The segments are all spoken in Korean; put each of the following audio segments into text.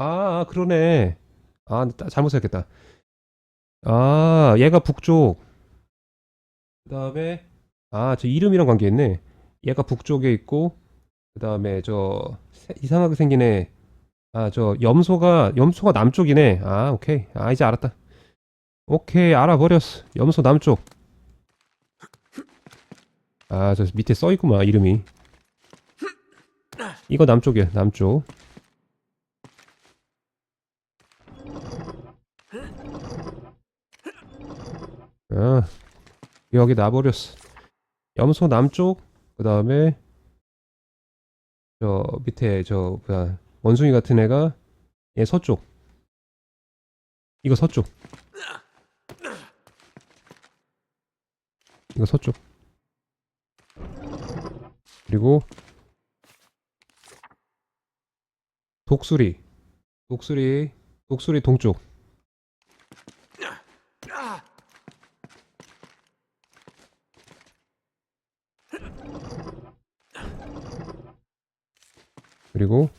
아, 그러네. 아, 따- 잘못 생각했다. 아, 얘가 북쪽. 그 다음에, 아, 저 이름이랑 관계있네. 얘가 북쪽에 있고, 그 다음에 저, 세- 이상하게 생긴 애. 아, 저, 염소가, 염소가 남쪽이네. 아, 오케이. 아, 이제 알았다. 오케이, 알아버렸어. 염소 남쪽. 아, 저 밑에 써있구만, 이름이. 이거 남쪽이야, 남쪽. 아, 여기 놔버렸어. 염소 남쪽, 그 다음에, 저 밑에 저, 뭐야, 원숭이 같은 애가, 얘 서쪽. 이거 서쪽. 이거 서쪽. 그리고, 독수리. 독수리, 독수리 동쪽. 그리고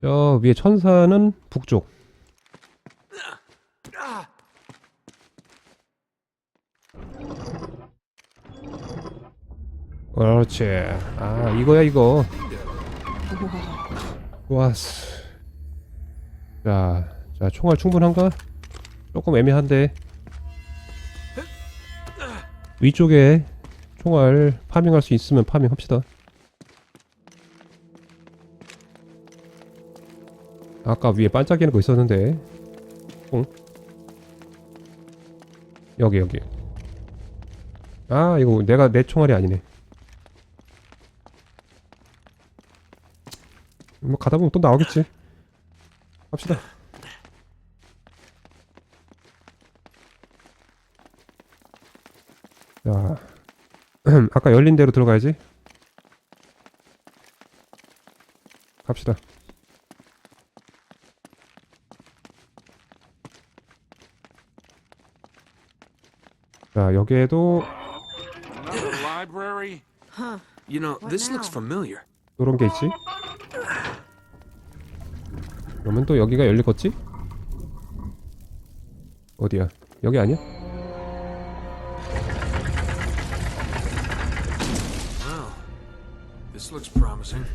저 위에 천사는 북쪽. 그렇지. 아 이거야 이거. 좋았어. 자, 자 총알 충분한가? 조금 애매한데. 위쪽에 총알 파밍할 수 있으면 파밍합시다. 아까 위에 반짝이는 거 있었는데. 응? 여기 여기. 아 이거 내가 내 총알이 아니네. 뭐 가다 보면 또 나오겠지. 갑시다. 자 아까 열린 대로 들어가야지. 갑시다 자 여기에도 Another library? Huh. You know, this looks familiar. 요런 게 있지 그러면 또 여기가 열리겠지? 어디야? 여기 아니야? Wow. This looks promising.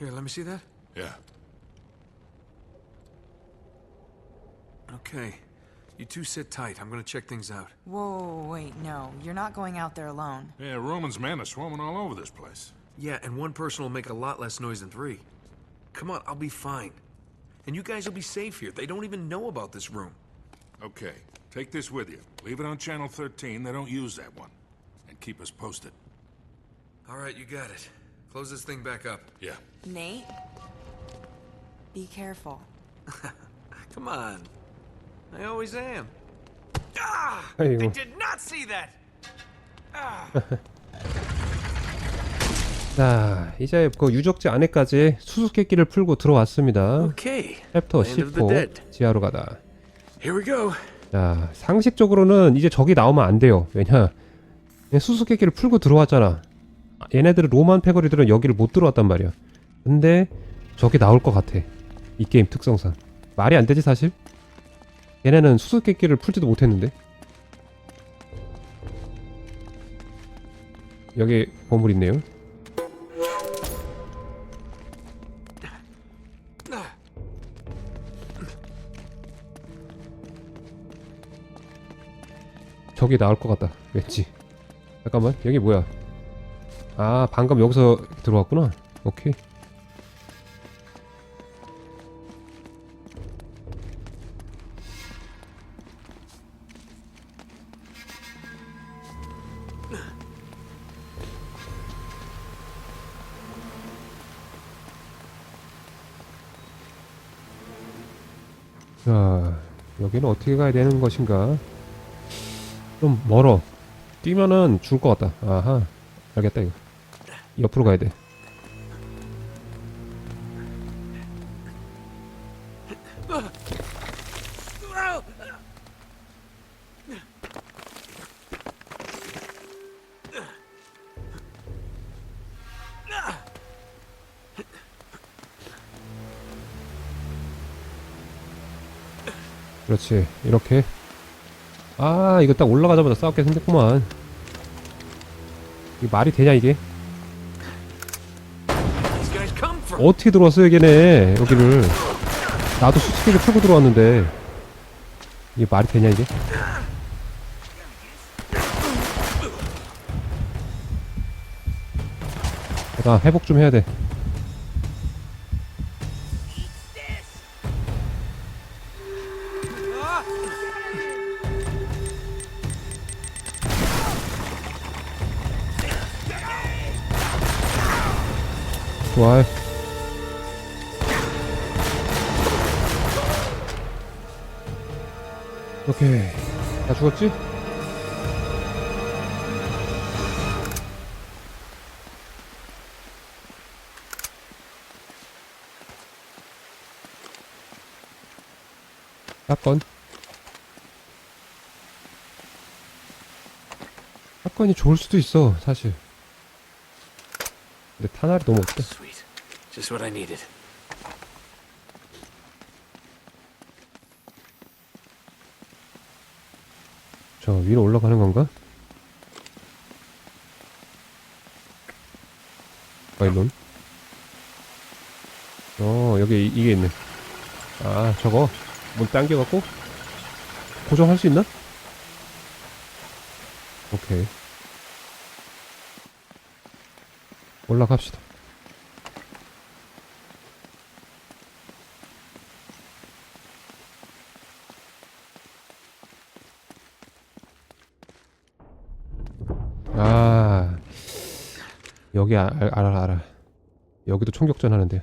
Here, let me see that. Yeah. Okay. You two sit tight. I'm gonna check things out. Whoa, wait, no. You're not going out there alone. Yeah, Roman's men are swarming all over this place. Yeah, and one person will make a lot less noise than three. Come on, I'll be fine. And you guys will be safe here. They don't even know about this room. Okay, take this with you. Leave it on Channel 13. They don't use that one. And keep us posted. All right, you got it. Close this thing back up. Yeah. Nate? Be careful. Come on. I always am. Ah! I did not see that! Ah! 자 이제 그 유적지 안에까지 수수께끼를 풀고 들어왔습니다 Okay. 챕터 Land of the 10호 dead. 지하로 가다 Here we go. 자 상식적으로는 이제 저기 나오면 안 돼요 왜냐 얘 수수께끼를 풀고 들어왔잖아 얘네들은 로만 패거리들은 여기를 못 들어왔단 말이야 근데 저기 나올 것 같아 이 게임 특성상 말이 안 되지 사실 얘네는 수수께끼를 풀지도 못했는데? 여기 보물 있네요. 저기 나올 것 같다. 왠지. 잠깐만 여기 뭐야? 아 방금 여기서 들어왔구나. 오케이 여기는 어떻게 가야 되는 것인가 좀 멀어. 뛰면은 죽을 것 같다. 아하. 알겠다, 이거. 옆으로 가야 돼. 그렇지. 이렇게. 아 이거 딱 올라가자마자 싸웠게 생겼구만. 이게 말이 되냐 이게. 어떻게 들어왔어요 걔네 여기를. 나도 수치기를 풀고 들어왔는데. 이게 말이 되냐 이게? 나 회복 좀 해야 돼 좋아요. 오케이. 다 죽었지? 사건. 사건이 좋을 수도 있어 사실 근데 탄알이 너무 없다 Sweet. Just what I needed. 저 위로 올라가는 건가? 파일론 어 여기 이, 이게 있네 아 저거 문 당겨갖고 고정할 수 있나? 오케이 올라갑시다. 아 여기 알아 알아 여기도 총격전 하는데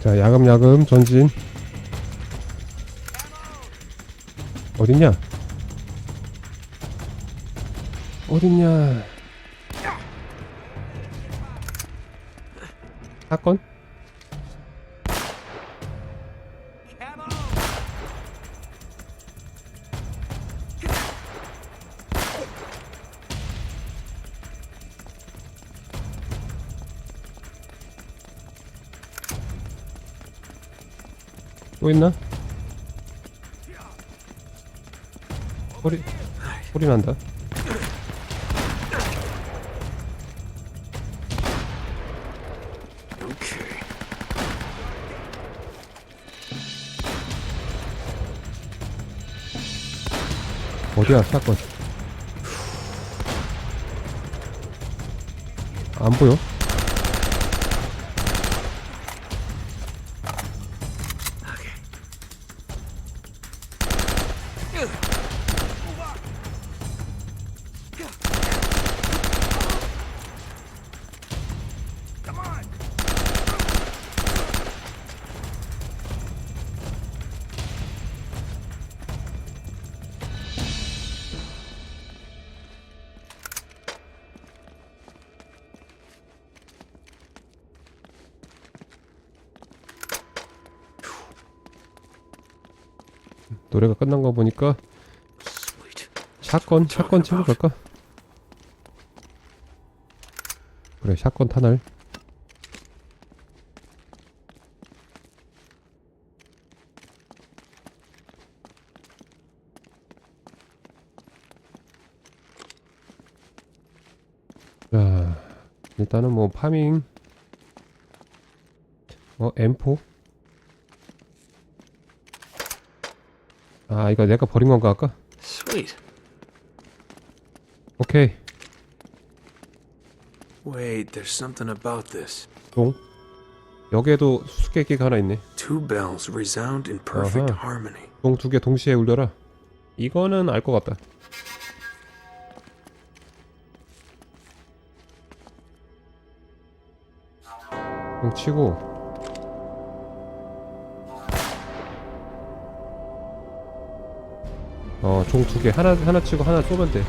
자 야금야금 전진. 어딨냐? 어딨냐? 사건? 또 있나? 소리 소리 난다. 어디야 사건? 안 보여? 끝난 거 보니까 샷건 샷건 챙겨갈까? 그래 샷건 탄알 자 일단은 뭐 파밍. 어 M4 아 이거 내가 버린 건가 아까? Sweet. 오케이 Wait, there's something about this. 동 여기에도 수수께끼가 하나 있네 Two bells resound in perfect Uh-huh. harmony. 동 두 개 동시에 울려라 이거는 알 것 같다 동 치고 어 종 두 개 하나 하나 치고 하나 쏘면 돼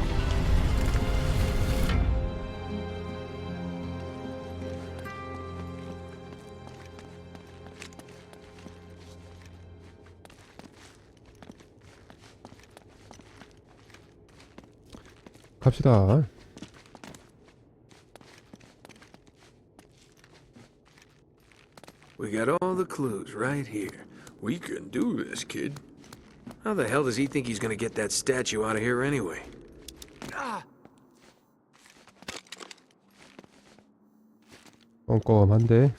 갑시다. How the hell does he think he's gonna get that statue out of here anyway? 껌껌한데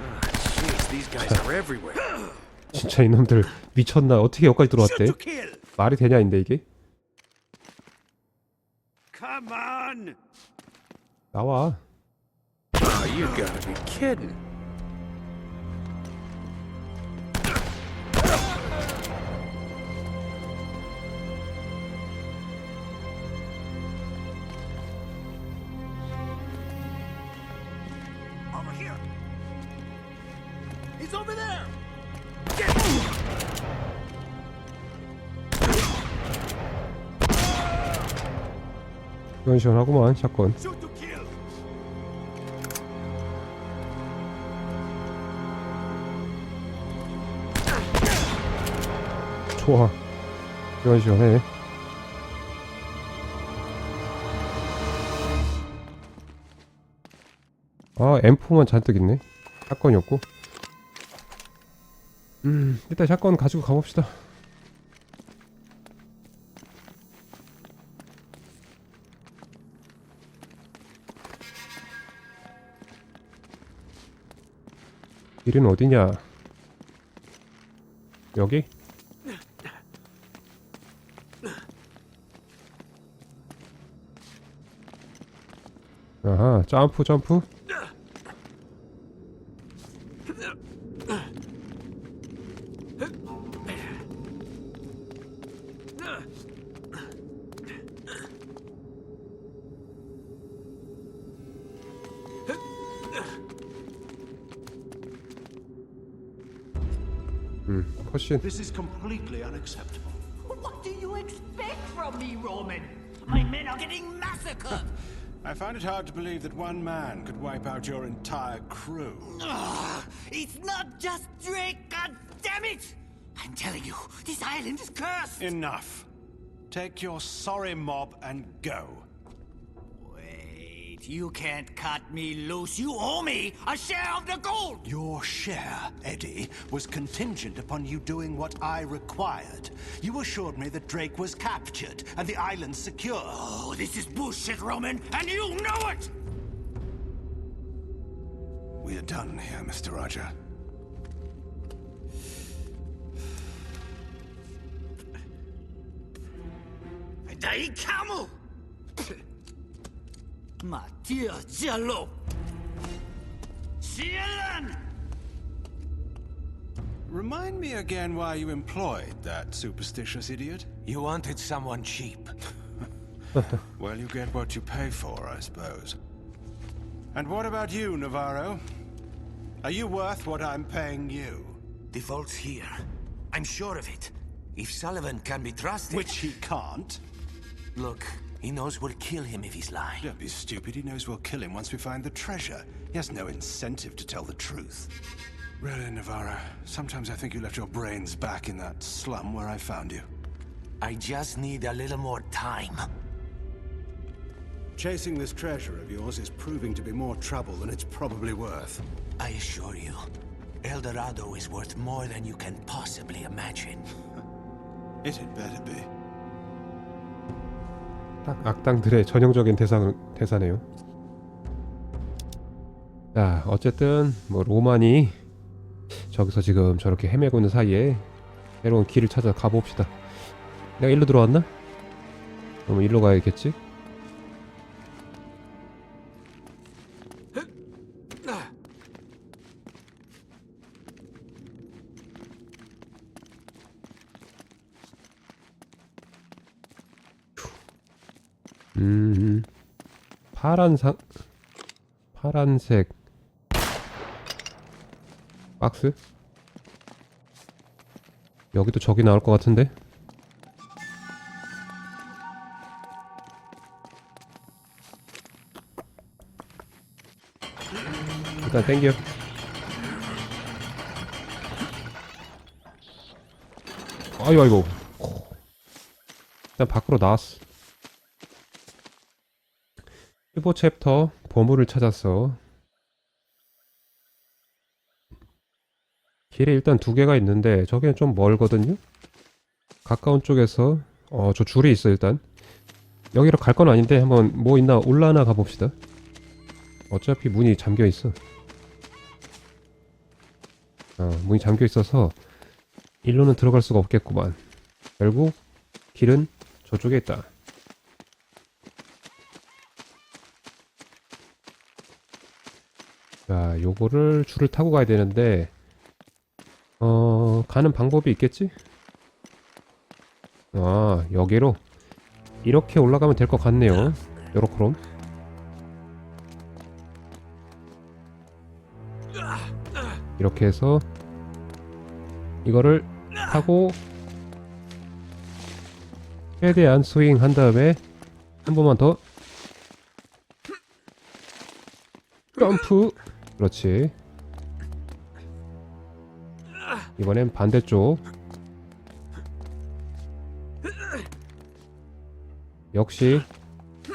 Ah, jeez, these guys are everywhere. 진짜 이놈들 미쳤나 어떻게 여기까지 들어왔대 말이 되냐인데 이게 Come on! 나와 Oh, you gotta be kidding. Over here! He's over there! 시원시원하구만 샷건 좋아 시원시원해 아 M4만 잔뜩 있네. 샷건이었고. 음 일단 샷건 가지고 가봅시다. 길은 어디냐? 여기? 점프 점프 음 컷신 This is completely unacceptable. What do you expect from me, Roman? My men are getting massacred! I find it hard to believe that one man could wipe out your entire crew. Ugh, it's not just Drake, god damn it! I'm telling you, this island is cursed! Enough. Take your sorry mob and go. Wait, you can't cut me loose. You owe me a share of the gold! Your share, Eddie, was contingent upon you doing what I required. You assured me that Drake was captured and the island secure. Oh, this is bullshit, Roman, and you know it! We are done here, Mr. Roger. Dai Camu! Mattia Giallo! Cielan! Remind me again why you employed that superstitious idiot. You wanted someone cheap. Well, you get what you pay for, I suppose. And what about you, Navarro? Are you worth what I'm paying you? The vault's here. I'm sure of it. If Sullivan can be trusted. Which he can't. Look, he knows we'll kill him if he's lying. Don't be stupid. He knows we'll kill him once we find the treasure. He has no incentive to tell the truth. Really, Navarro, sometimes I think you left your brains back in that slum where I found you. I just need a little more time. Chasing this treasure of yours is proving to be more trouble than it's probably worth. I assure you, El Dorado is worth more than you can possibly imagine. It had better be. 딱 악당들의 전형적인 대상 대사네요. 자, 어쨌든 뭐 로만이 저기서 지금 저렇게 헤매고 있는 사이에 새로운 길을 찾아 가봅시다. 내가 일로 들어왔나? 그럼 일로 가야겠지? 음, 파란 상, 파란색 박스? 여기도 적이 나올 것 같은데? 일단 땡겨. 아이고 아이고. 일단 밖으로 나왔어. 15 챕터 보물을 찾았어. 길에 일단 두 개가 있는데 저기는 좀 멀거든요. 가까운 쪽에서 어 저 줄이 있어 일단. 여기로 갈 건 아닌데 한번 뭐 있나 올라나 가봅시다. 어차피 문이 잠겨 있어. 어, 문이 잠겨 있어서 일로는 들어갈 수가 없겠구만. 결국 길은 저쪽에 있다. 자, 요거를 줄을 타고 가야 되는데 어, 가는 방법이 있겠지? 아, 여기로 이렇게 올라가면 될 것 같네요. 요렇게롬. 이렇게 해서 이거를 타고 최대한 스윙 한 다음에 한 번만 더 점프 그렇지. 이번엔 반대쪽. 역시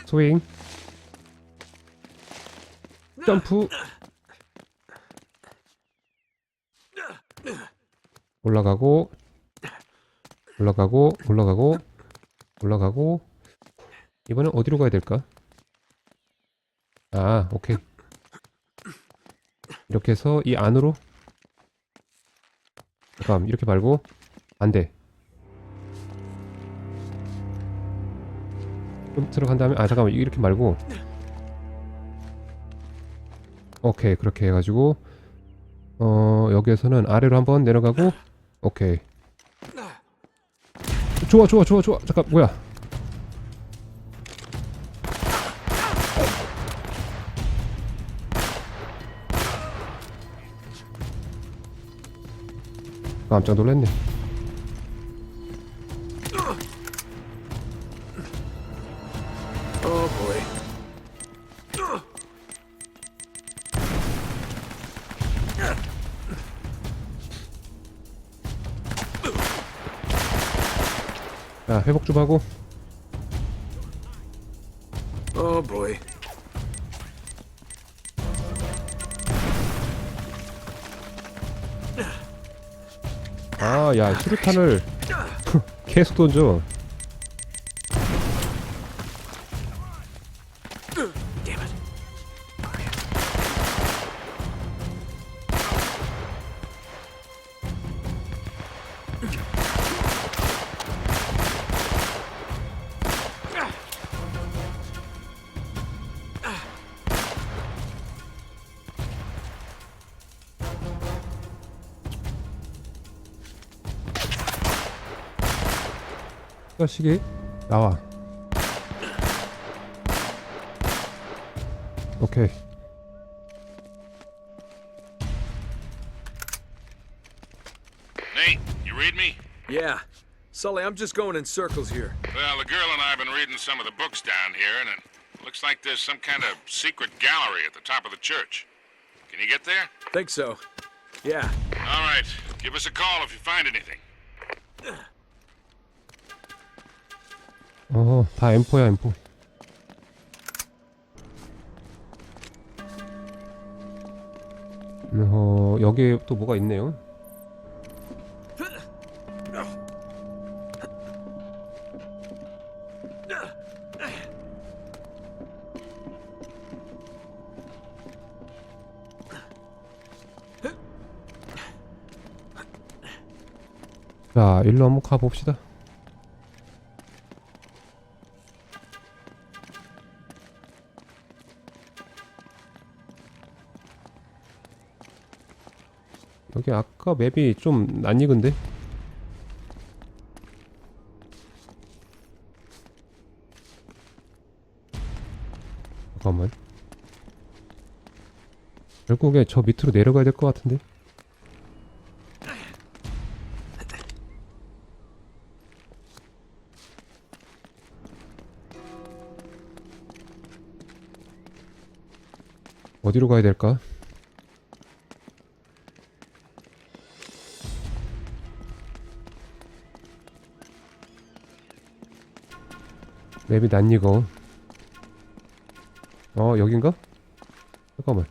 스윙. 점프. 올라가고 올라가고 올라가고 올라가고. 이번엔 어디로 가야 될까? 아 오케이 이렇게 해서 이 안으로. 잠깐 이렇게 말고 안돼. 좀 들어간 다음에 아 잠깐만. 이렇게 말고. 오케이. 그렇게 해가지고 어 여기에서는 아래로 한번 내려가고 오케이. 좋아 좋아 좋아 좋아. 잠깐 뭐야 깜짝 놀랐네 Oh. 자 회복 좀 하고 수류탄을 계속 던져 자식이 나와 오케이 Nate, you read me? Yeah. Sully, I'm just going in circles here. Well, the girl and I have been reading some of the books down here, and it looks like there's some kind of secret gallery at the top of the church. Can you get there? Think so. Yeah. All right. Give us a call if you find anything. 어, 다 M4야, M4. 음, 어, 여기 또 뭐가 있네요. 자, 일로 한번 가봅시다. 여기 아까 맵이 좀 낯익은데? 잠깐만. 결국에 저 밑으로 내려가야 될 것 같은데? 어디로 가야 될까? 맵이 낯익어. 어, 여긴가? 잠깐만.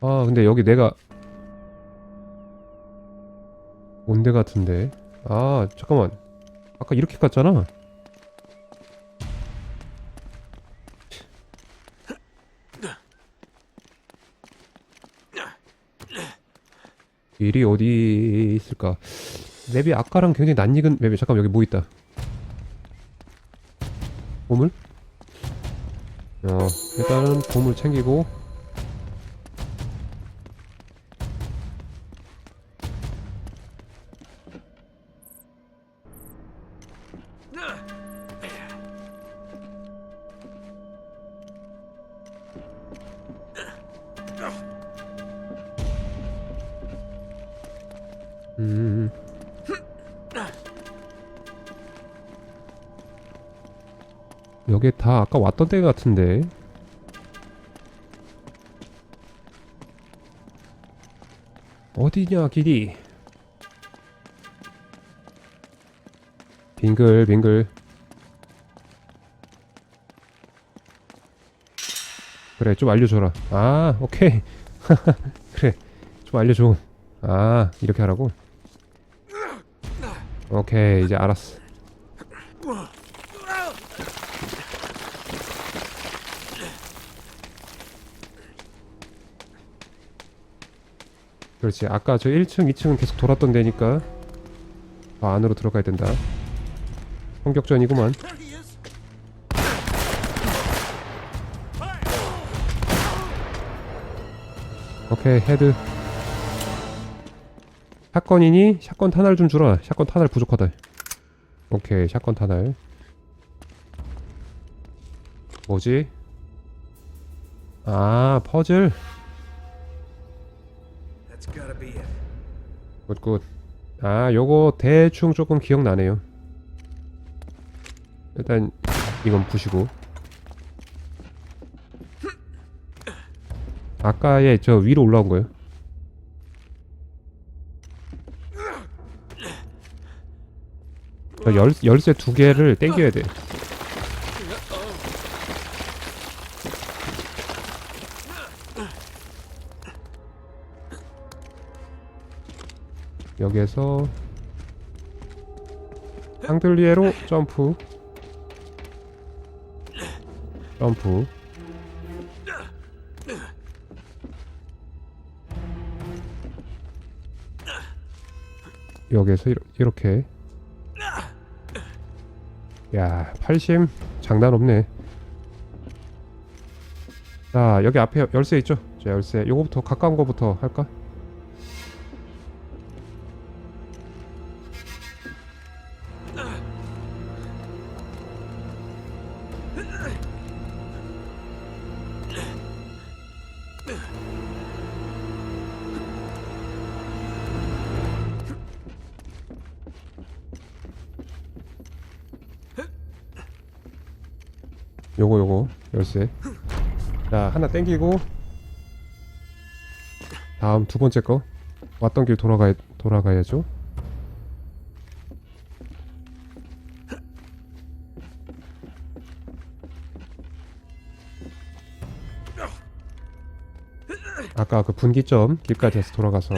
아, 근데 여기 내가 온데 같은데. 아, 잠깐만. 아까 이렇게 갔잖아. 길이 어디 있을까? 맵이 아까랑 굉장히 낯익은 맵이 잠깐 여기 뭐 있다. 보물? 어 일단은 보물 챙기고 다 아까 왔던 데 같은데. 어디냐 길이? 빙글 빙글. 그래 좀 알려줘라. 아 오케이. 그래 좀 알려줘. 아 이렇게 하라고? 오케이 이제 알았어 그렇지. 아까 저 1층 2층은 계속 돌았던 데니까 더 안으로 들어가야 된다. is. 오케이 헤드. 샷건이니? 샷건 탄알 좀 주라. 샷건 탄알 부족하다. 오케이 샷건 탄알. 뭐지? 아 퍼즐 굿굿. 아 요거 대충 조금 기억나네요. 일단 이건 부시고. 아까의 저 위로 올라온 거예요. 저 열, 열쇠 두 개를 땡겨야 돼 여기에서 샹들리에로 점프. 점프. 여기에서 이러- 이렇 게. 야 80 장난 없네. 자 여기 앞에 열쇠 있죠? 자 열쇠. 요거부터 가까운 거부터 할까 열쇠 자 하나 땡기고 다음 두 번째 거. 왔던 길 돌아가 돌아가야죠. 아까 그 분기점 길까지 해서 돌아가서.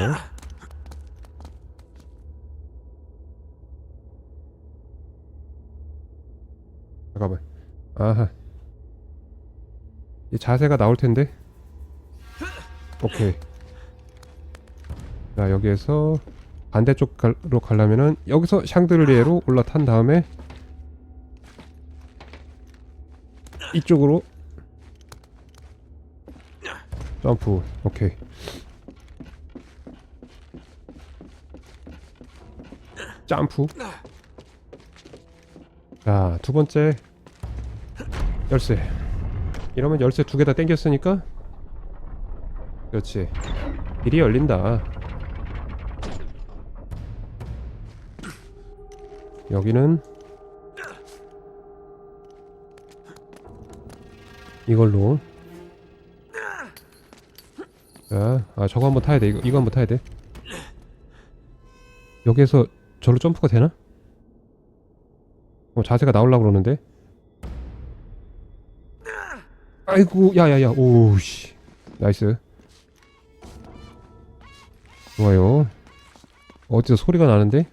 잠깐만. 아하. 이 자세가 나올 텐데 오케이. 자 여기에서 반대쪽으로 가려면은 여기서 샹들리에로 올라탄 다음에 이쪽으로 점프. 오케이. 점프. 자, 두 번째 열쇠. 이러면 열쇠 두 개 다 땡겼으니까 그렇지. 길이 열린다. 여기는 이걸로 자, 아 저거 한번 타야 돼. 이거 이거 한번 타야 돼. 여기에서 절로 점프가 되나? 어 자세가 나오려고 그러는데. 아이고, 야야야, 오씨, 나이스. 좋아요. 어디서 소리가 나는데?